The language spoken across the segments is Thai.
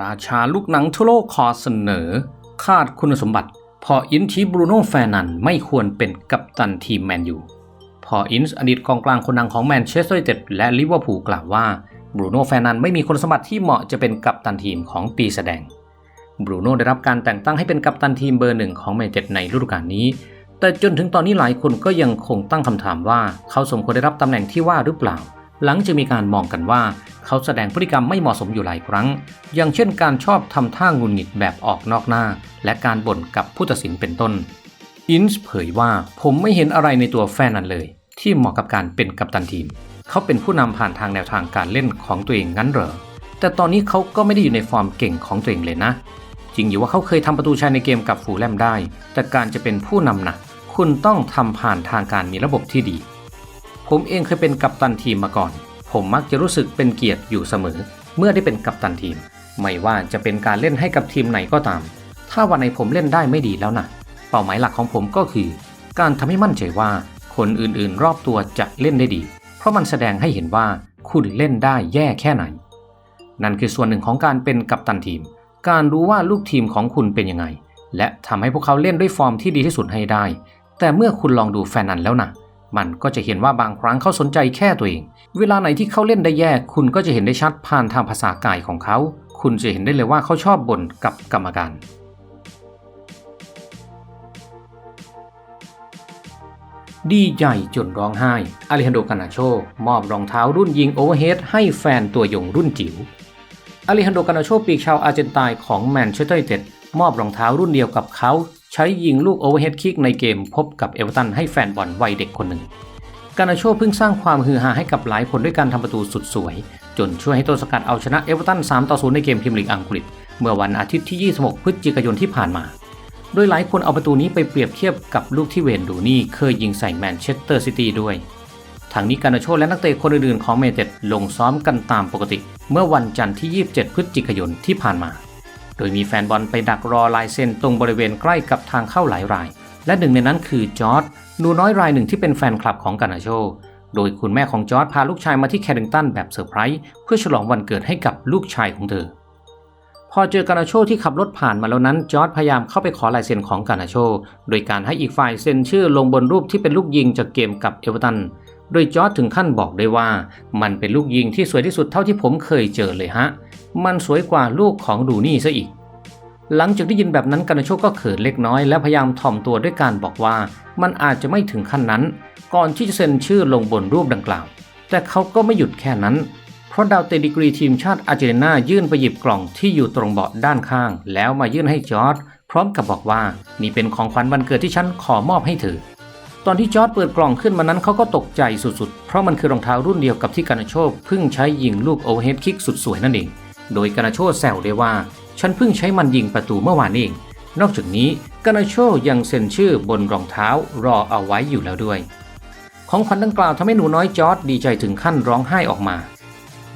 ราชาลูกหนังทั่วโลกขอเสนอ คาดคุณสมบัติ พออินทีบรูโน่แฟนันไม่ควรเป็นกัปตันทีมแมนยูพออินส์อดีตกองกลางคนดังของแมนเชสเตอร์ยูไนเต็ดและลิเวอร์พูลกล่าวว่าบรูโน่แฟนันไม่มีคุณสมบัติที่เหมาะจะเป็นกัปตันทีมของปีแสดงบรูโน่ได้รับการแต่งตั้งให้เป็นกัปตันทีมเบอร์หนึ่งของแมนเชสเตอร์ในฤดูกาลนี้ แต่จนถึงตอนนี้หลายคนก็ยังคงตั้งคำถามว่าเขาสมควรได้รับตำแหน่งที่ว่าหรือเปล่า หลังจะมีการมองกันว่า เขาแสดงพฤติกรรมไม่เหมาะสมอยู่หลายครั้ง อย่างเช่นการชอบทำท่างุนหงิดแบบออกนอกหน้า และการบ่นกับผู้ตัดสินเป็นต้น อินส์เผยว่าผมไม่เห็นอะไรในตัวแฟนนั้นเลย ที่เหมาะกับการเป็นกัปตันทีม เขาเป็นผู้นำผ่านทางแนวทางการเล่นของตัวเองงั้นเหรอ แต่ตอนนี้เขาก็ไม่ได้อยู่ในฟอร์มเก่งของตัวเองเลยนะ จริงอยู่ว่าเขาเคยทำประตูชัยในเกมกับฟูแลมได้ แต่การจะเป็นผู้นำนะคุณต้องทำผ่านทางการมีระบบที่ดี ผมเองเคยเป็นกัปตันทีมมาก่อน ผมมักจะรู้สึกเป็นเกียรติอยู่เสมอ เมื่อได้เป็นกัปตันทีม ไม่ว่าจะเป็นการเล่นให้กับทีมไหนก็ตาม ถ้าวันไหนผมเล่นได้ไม่ดีแล้วนะเป้าหมายหลักของผมก็คือ การทำให้มั่นใจว่าคนอื่นๆ รอบตัวจะเล่นได้ดี เพราะมันแสดงให้เห็นว่าคุณเล่นได้แย่แค่ไหน นั่นคือส่วนหนึ่งของการเป็นกัปตันทีม การรู้ว่าลูกทีมของคุณเป็นยังไง และทำให้พวกเขาเล่นด้วยฟอร์มที่ดีที่สุดให้ได้ แต่เมื่อคุณลองดูแฟนนันแล้วนะ มันก็จะเห็นว่าบางครั้งเขาสนใจแค่ตัวเอง เวลาไหนที่เขาเล่นได้แย่คุณก็จะเห็นได้ชัดผ่านทางภาษากายของเขา คุณจะเห็นได้เลยว่าเขาชอบบ่นกับกรรมการดีใจจนร้องไห้อเลฮันโดกานาโช มอบรองเท้ารุ่นยิงโอเวอร์เฮดให้แฟนตัวยงรุ่นจิ๋วอเลฮันโดกานาโชปีกชาวอาร์เจนตายของแมนเชสเตอร์ยูไนเต็ดมอบรองเท้ารุ่นเดียวกับเขา ใช้ยิงลูกโอเวอร์เฮดคิกในเกมพบกับเอเวอร์ตันให้แฟนบอลวัยเด็กคนหนึ่ง กานาโชเพิ่งสร้างความฮือฮาให้กับหลายคนด้วยการทำประตูสุดสวย จนช่วยให้ต้นสกัดเอาชนะเอเวอร์ตัน 3 ต่อ 0 ในเกมพรีเมียร์ลีกอังกฤษ เมื่อวันอาทิตย์ที่ 26 พฤศจิกายนที่ผ่านมา โดยหลายคนเอาประตูนี้ไปเปรียบเทียบกับลูกที่เวนดูนี่เคยยิงใส่แมนเชสเตอร์ซิตี้ด้วยทางนี้กานาโชและนักเตะคนอื่นๆของเมเต็ดลงซ้อมกันตามปกติ เมื่อวันจันทร์ที่ 27 พฤศจิกายนที่ผ่านมา โดยมีแฟนบอลไปดักรอลายเซ็นตรงบริเวณใกล้กับทางเข้าหลายราย และหนึ่งในนั้นคือจอร์ดนูน้อยรายหนึ่งที่เป็นแฟนคลับของกานาโช โดยคุณแม่ของจอร์ดพาลูกชายมาที่แคริงตันแบบเซอร์ไพรส์เพื่อฉลองวันเกิดให้กับลูกชายของเธอ พอเจอกานาโชที่ขับรถผ่านมาแล้วนั้นจอร์ดพยายามเข้าไปขอลายเซ็นของกานาโช โดยการให้อีกฝ่ายเซ็นชื่อลงบนรูปที่เป็นลูกยิงจากเกมกับเอเวอร์ตันโดยจอร์ดถึงขั้นบอกได้ว่า มันเป็นลูกยิงที่สวยที่สุดเท่าที่ผมเคยเจอเลยฮะ มันสวยกว่าลูกของดูนี่ซะอีก หลังจากได้ยินแบบนั้นกานโชก็เขินเล็กน้อยและพยายามถ่อมตัวด้วยการบอกว่า มันอาจจะไม่ถึงขั้นนั้น ก่อนที่จะเซ็นชื่อลงบนรูปดังกล่าว แต่เขาก็ไม่หยุดแค่นั้น เพราะดาวเตดีกรีทีมชาติอาร์เจนตินายื่นไปหยิบกล่องที่อยู่ตรงเบาะด้านข้าง แล้วมายื่นให้จอร์ดพร้อมกับบอกว่านี่เป็นของขวัญวันเกิดที่ฉันขอมอบให้เธอตอนที่จอร์ดเปิดกล่องขึ้นมานั้นเขาก็ตกใจสุดๆ เพราะมันคือรองเท้ารุ่นเดียวกับที่กานโชเพิ่งใช้ยิงลูกโอเวอร์เฮดคิกสุดสวยนั่นเอง โดยกานาโชแซวได้ว่า ฉันเพิ่งใช้มันยิงประตูเมื่อวานเอง นอกจากนี้กานาโชยังเซ็นชื่อบนรองเท้ารอเอาไว้อยู่แล้วด้วย ของขวัญดังกล่าวทำให้หนูน้อยจอร์ดดีใจถึงขั้นร้องไห้ออกมา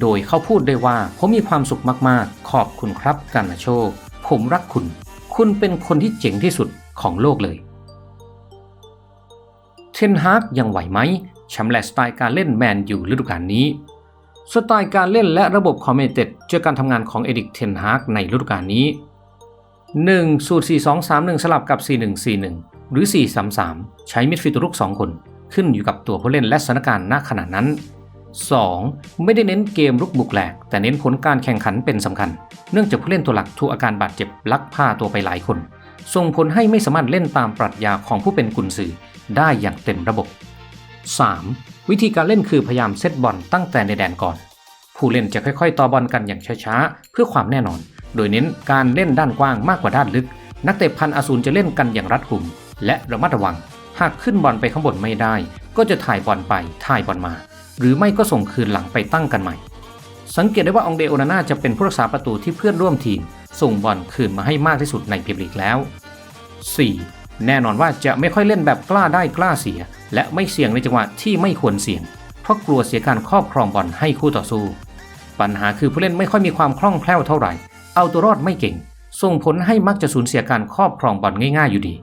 โดยเขาพูดได้ว่าผมมีความสุขมากๆ ขอบคุณครับกานาโชผมรักคุณ คุณเป็นคนที่เจ๋งที่สุดของโลกเลยเทนฮากยังไหวไหมแชมป์และสไตล์การเล่นแมนอยู่ฤดูกาลนี้ สไตล์การเล่นและระบบคอมเมเต็ดเจอการทำงานของเอดิกเทนฮากในฤดูกาลนี้ 1. สูตร 4-2-3-1 สลับกับ 4-1-4-1 หรือ 4-3-3 ใช้มิดฟิลด์ตัวรุก 2 คน ขึ้นอยู่กับตัวผู้เล่นและสถานการณ์ณขณะนั้น 2. ไม่ได้เน้นเกมรุกบุกแหลก แต่เน้นผลการแข่งขันเป็นสำคัญ เนื่องจากผู้เล่นตัวหลักถูกอาการบาดเจ็บลักพาตัวไปหลายคน ส่งผลให้ไม่สามารถเล่นตามปรัชญาของผู้เป็นกุนซือได้อย่างเต็มระบบ 3. วิธีการเล่นคือพยายามเซตบอลตั้งแต่ในแดนก่อน ผู้เล่นจะค่อยๆต่อบอลกันอย่างช้าๆ เพื่อความแน่นอน โดยเน้นการเล่นด้านกว้างมากกว่าด้านลึก นักเตะพันอสูรจะเล่นกันอย่างรัดกุม และระมัดระวัง หากขึ้นบอลไปข้างบนไม่ได้ ก็จะถ่ายบอลไปถ่ายบอลมา หรือไม่ก็ส่งคืนหลังไปตั้งกันใหม่ สังเกตได้ว่าองเดโอนาน่าจะเป็นผู้รักษาประตูที่เพื่อนร่วมทีม ส่งบอลคืนมาให้มากที่สุดในพรีเมียร์ลีกแล้ว 4. แน่นอนว่าจะไม่ค่อยเล่นแบบกล้าได้กล้าเสีย และไม่เสี่ยงในจังหวะที่ไม่ควรเสี่ยง เพราะกลัวเสียการครอบครองบอลให้คู่ต่อสู้ ปัญหาคือผู้เล่นไม่ค่อยมีความคล่องแคล่วเท่าไหร่ เอาตัวรอดไม่เก่ง ส่งผลให้มักจะสูญเสียการครอบครองบอลง่ายๆอยู่ดี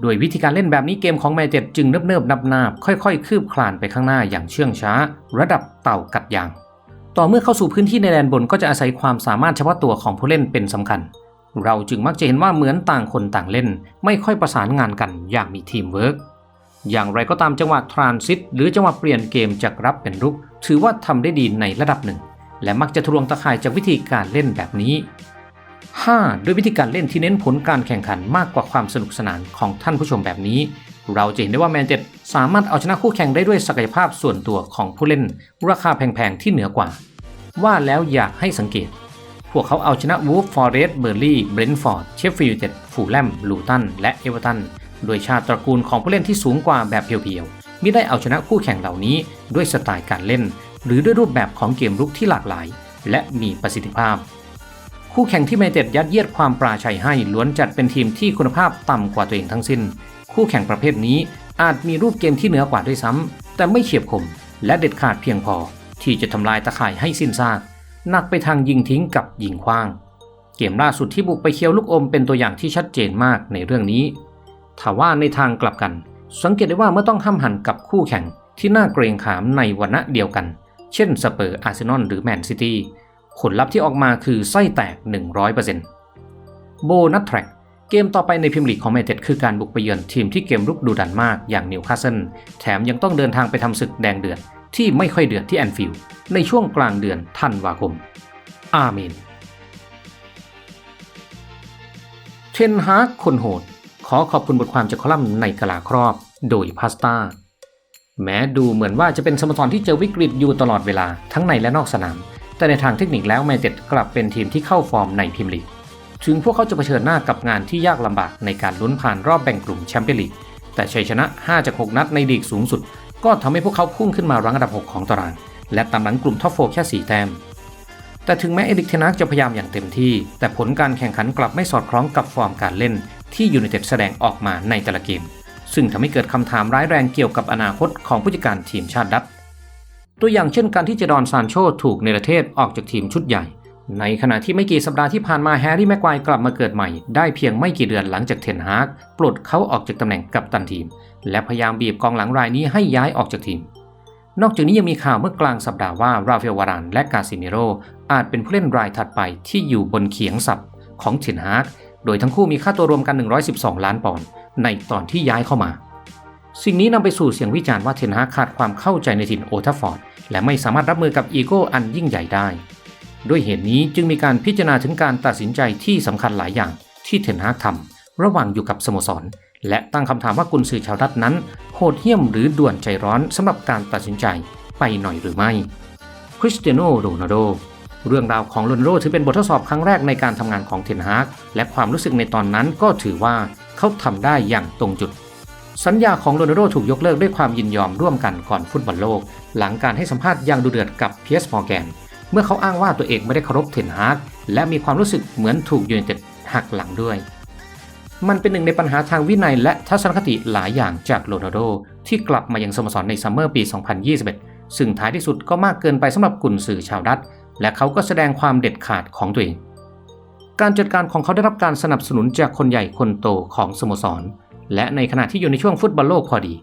โดยวิธีการเล่นแบบนี้เกมของแมนเจ็ดจึงเนิบๆนับๆค่อยๆ คืบคลานไปข้างหน้าอย่างเชื่องช้า ระดับเต่ากัดยาง ต่อเมื่อเข้าสู่พื้นที่ในแดนบนก็จะอาศัยความสามารถเฉพาะตัวของผู้เล่นเป็นสำคัญ เราจึงมักจะเห็นว่าเหมือนต่างคนต่างเล่น ไม่ค่อยประสานงานกันอย่างมีทีมเวิร์กอย่างไรก็ตามจังหวะทรานซิตหรือจังหวะเปลี่ยนเกมจากรับเป็นรุก ถือว่าทำได้ดีในระดับหนึ่ง และมักจะทวงตะข่ายจากวิธีการเล่นแบบนี้ 5. ด้วยวิธีการเล่นที่เน้นผลการแข่งขันมากกว่าความสนุกสนานของท่านผู้ชมแบบนี้ เราจะเห็นได้ว่าแมนเจ็สามารถเอาชนะคู่แข่งได้ด้วยศักยภาพส่วนตัวของผู้เล่น ราคาแพงๆที่เหนือกว่า ว่าแล้วอยากให้สังเกต พวกเขาเอาชนะวูฟฟอร์เรสเบอร์ลี่เบรนท์ฟอร์ดเชฟฟิลด์เต็ดฟูลแลมลูตันและเอเวอร์ตันโดยชาติตระกูลของผู้เล่นที่สูงกว่าแบบเพียวๆมิได้เอาชนะคู่แข่งเหล่านี้ด้วยสไตล์การเล่น หรือด้วยรูปแบบของเกมรุกที่หลากหลาย และมีประสิทธิภาพ คู่แข่งที่เมเต็ดยัดเยียดความปราชัยให้ล้วนจัดเป็นทีมที่คุณภาพต่ำกว่าตัวเองทั้งสิ้น คู่แข่งประเภทนี้อาจมีรูปเกมที่เหนือกว่าด้วยซ้ำแต่ไม่เฉียบคมและเด็ดขาดเพียงพอ ที่จะทำลายตะข่ายให้สิ้นซาก หนักไปทางยิงทิ้งกับยิงคว้าง เกมล่าสุดที่บุกไปเคียวลูกอมเป็นตัวอย่างที่ชัดเจนมากในเรื่องนี้ถ้าว่าในทางกลับกัน สังเกตได้ว่าเมื่อต้องห้ามหันกับคู่แข่งที่น่าเกรงขามในวันณะเดียวกัน เช่นสเปอร์อาร์เซนอลหรือแมนซิตี้ผลลัพธ์ที่ออกมาคือไส้แตก 100%โบนัสแทร็กเกมต่อไปในพิมลีกของแมนเชสเตอร์คือการบุกไปเยือนทีมที่เกมรุกดูดันมากอย่างนิวคาสเซิลแถมยังต้องเดินทางไปทำศึกแดงเดือด ที่ไม่ค่อยเดือดที่แอนฟิลด์ในช่วงกลางเดือนธันวาคม อาเมนเทนฮากคนโหด ขอขอบคุณบทความจากคอลัมน์ในกะลาครอบ โดยพาสตาแม้ดูเหมือนว่าจะเป็นสโมสรที่เจอวิกฤตอยู่ตลอดเวลาทั้งในและนอกสนาม แต่ในทางเทคนิคแล้วแมนเชสเตอร์กลับเป็นทีมที่เข้าฟอร์มในพรีเมียร์ลีกถึงพวกเขาจะเผชิญหน้ากับงานที่ยากลำบากในการลุ้นผ่านรอบแบ่งกลุ่มแชมเปี้ยนลีกแต่ชัยชนะ 5 จาก 6 นัดในลีกสูงสุด ก็ทำให้พวกเขาพุ่งขึ้นมารั้งอันดับ 6 ของตาราง และตามหลังกลุ่มท็อปโฟแค่ 4 แต้ม แต่ถึงแม้เอริกเทนักจะพยายามอย่างเต็มที่ แต่ผลการแข่งขันกลับไม่สอดคล้องกับฟอร์มการเล่น ที่ยูไนเต็ดแสดงออกมาในแต่ละเกม ซึ่งทำให้เกิดคำถามร้ายแรงเกี่ยวกับอนาคตของผู้จัดการทีมชาติดัตตัวอย่างเช่นการที่เจดอนซานโชถูกในประเทศออกจากทีมชุดใหญ่ ในขณะที่ไม่กี่สัปดาห์ที่ผ่านมาแฮร์รี่แม็กควายกลับมาเกิดใหม่ ได้เพียงไม่กี่เดือนหลังจากเทนฮากปลดเขาออกจากตำแหน่งกัปตันทีม และพยายามบีบกองหลังรายนี้ให้ย้ายออกจากทีม นอกจากนี้ยังมีข่าวเมื่อกลางสัปดาห์ว่าราฟาเอลวารานและกาซิเมโรอาจเป็นผู้เล่นรายถัดไปที่อยู่บนเขียงสับของเทนฮากโดยทั้งคู่มีค่าตัวรวมกัน 112 ล้านปอนด์ในตอนที่ย้ายเข้ามา สิ่งนี้นำไปสู่เสียงวิจารณ์ว่าเทนฮากขาดความเข้าใจในถิ่นโอทัฟฟอร์ดและไม่สามารถรับมือกับอีโก้อันยิ่งใหญ่ได้ ด้วยเหตุนี้จึงมีการพิจารณาถึงการตัดสินใจที่สำคัญหลายอย่างที่เทนฮากทำระหว่างอยู่กับสโมสร และตั้งคำถามว่ากุนซือชาวรัฐนั้น โหดเหี้ยมหรือด่วนใจร้อนสำหรับการตัดสินใจไปหน่อยหรือไม่คริสเตียโนโรนัลโดเรื่องราวของโรนัลโดถือเป็นบททดสอบครั้งแรกในการทำงานของเทนฮากและความรู้สึกในตอนนั้นก็ถือว่าเขาทำได้อย่างตรงจุด สัญญาของโรนัลโดถูกยกเลิกด้วยความยินยอมร่วมกันก่อนฟุตบอลโลก หลังการให้สัมภาษณ์อย่างดุเดือดกับเพียสมอร์แกน เมื่อเขาอ้างว่าตัวเองไม่ได้เคารพเทนฮากและมีความรู้สึกเหมือนถูกยูนเต็ดหักหลังด้วย มันเป็นหนึ่งในปัญหาทางวินัยและทัศนคติหลายอย่างจากโรนัลโดที่กลับมายังสโมสรในซัมเมอร์ปี 2021 ซึ่งท้ายที่สุดก็มากเกินไปสำหรับกุนซือชาวดัตและเขาก็แสดงความเด็ดขาดของตัวเอง การจัดการของเขาได้รับการสนับสนุนจากคนใหญ่คนโตของสโมสร และในขณะที่อยู่ในช่วงฟุตบอลโลกพอดี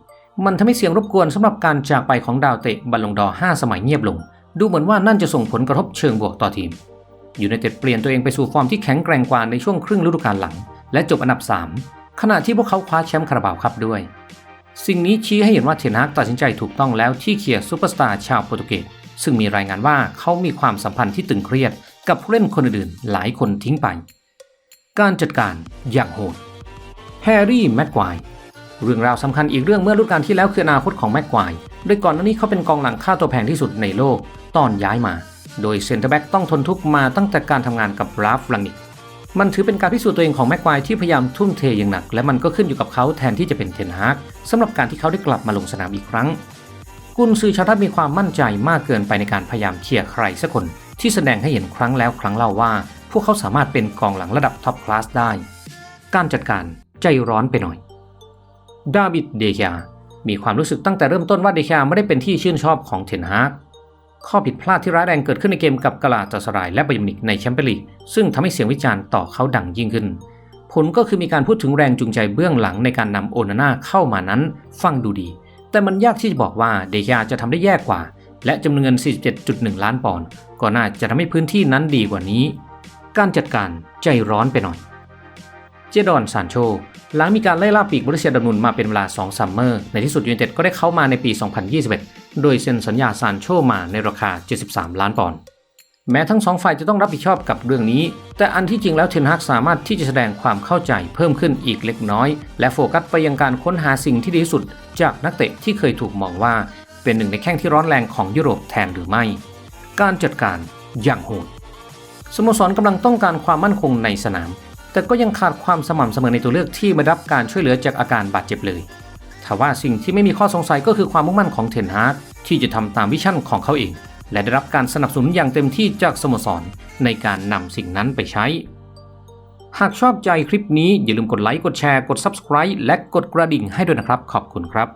มันทำให้เสียงรบกวนสำหรับการจากไปของดาวเตะบัลลงดอ 5 สมัยเงียบลง ดูเหมือนว่านั่นจะส่งผลกระทบเชิงบวกต่อทีมยูไนเต็ดเปลี่ยนตัวเองไปสู่ฟอร์มที่แข็งแกร่งกว่าในช่วงครึ่งฤดูกาลหลัง และจบอันดับ 3 ขณะที่พวกเขาคว้าแชมป์คาราบาวครับด้วย สิ่งนี้ชี้ให้เห็นว่าเทนฮากตัดสินใจถูกต้องแล้วที่เคลียร์ซูเปอร์สตาร์ชาวโปรตุเกสซึ่งมีรายงานว่าเขามีความสัมพันธ์ที่ตึงเครียด กับผู้เล่นคนอื่นๆหลายคนทิ้งไป การจัดการอย่างโหดแฮร์รี่แม็กควายเรื่องราวสำคัญอีกเรื่องเมื่อฤดูกาลที่แล้วคืออนาคตของแม็กควายโดยก่อนหน้านี้เขาเป็นกองหลังค่าตัวแพงที่สุดในโลก ตอนย้ายมา โดยเซนเตอร์แบ็กต้องทนทุกข์มาตั้งแต่การทำงานกับราฟลังนิกมันถือเป็นการพิสูจน์ตัวเองของแม็กควายที่พยายามทุ่มเทอย่างหนัก และมันก็ขึ้นอยู่กับเขาแทนที่จะเป็นเทนฮากสำหรับการที่เขาได้กลับมาลงสนามอีกครั้ง กุนซือชาวทัพมีความมั่นใจมากเกินไปในการพยายามเคลียร์ใครสักคน ที่แสดงให้เห็นครั้งแล้วครั้งเล่าว่า พวกเขาสามารถเป็นกองหลังระดับท็อปคลาสได้ การจัดการใจร้อนไปหน่อย ดาวิดเดคามีความรู้สึกตั้งแต่เริ่มต้นว่าเดคาไม่ได้เป็นที่ชื่นชอบของเทนฮาก ข้อผิดพลาดที่ร้ายแรงเกิดขึ้นในเกมกับกาลาตาสรายและไบยมินิกในแชมเปี้ยนลีกซึ่งทำให้เสียงวิจารณ์ต่อเขาดังยิ่งขึ้น ผลก็คือมีการพูดถึงแรงจูงใจเบื้องหลังในการนำโอนาน่าเข้ามานั้น ฟังดูดี แต่มันยากที่จะบอกว่าเดคาจะทำได้แย่กว่า และจำนวนเงิน 47.1 ล้านปอนด์ก็น่าจะทำให้พื้นที่นั้นดีกว่านี้ การจัดการใจร้อนไปหน่อย เจดอนซานโชหลังมีการไล่ล่าปีกบริเซียดอร์ทมุนมาเป็นเวลา2ซัมเมอร์ในที่สุดยูไนเต็ดก็ได้เข้ามาในปี 2021 โดยเซ็นสัญญาซานโชมาในราคา 73 ล้านปอนด์แม้ทั้งสองฝ่ายจะต้องรับผิดชอบกับเรื่องนี้ แต่อันที่จริงแล้วเทนฮากสามารถที่จะแสดงความเข้าใจเพิ่มขึ้นอีกเล็กน้อย และโฟกัสไปยังการค้นหาสิ่งที่ดีที่สุด จากนักเตะที่เคยถูกมองว่า เป็นหนึ่งในแข้งที่ร้อนแรงของยุโรปแทนหรือไม่ การจัดการอย่างโหดสโมสรกำลังต้องการความมั่นคงในสนาม แต่ก็ยังขาดความสม่ำเสมอในตัวเลือกที่ไม่ได้รับการช่วยเหลือจากอาการบาดเจ็บเลย ทว่าสิ่งที่ไม่มีข้อสงสัยก็คือความมุ่งมั่นของเทนฮาร์ดที่จะทำตามวิชั่นของเขาเอง และได้รับการสนับสนุนอย่างเต็มที่จากสโมสรในการนำสิ่งนั้นไปใช้ หากชอบใจคลิปนี้อย่าลืมกดไลค์กดแชร์กด Subscribe และกดกระดิ่งให้ด้วยนะครับ ขอบคุณครับ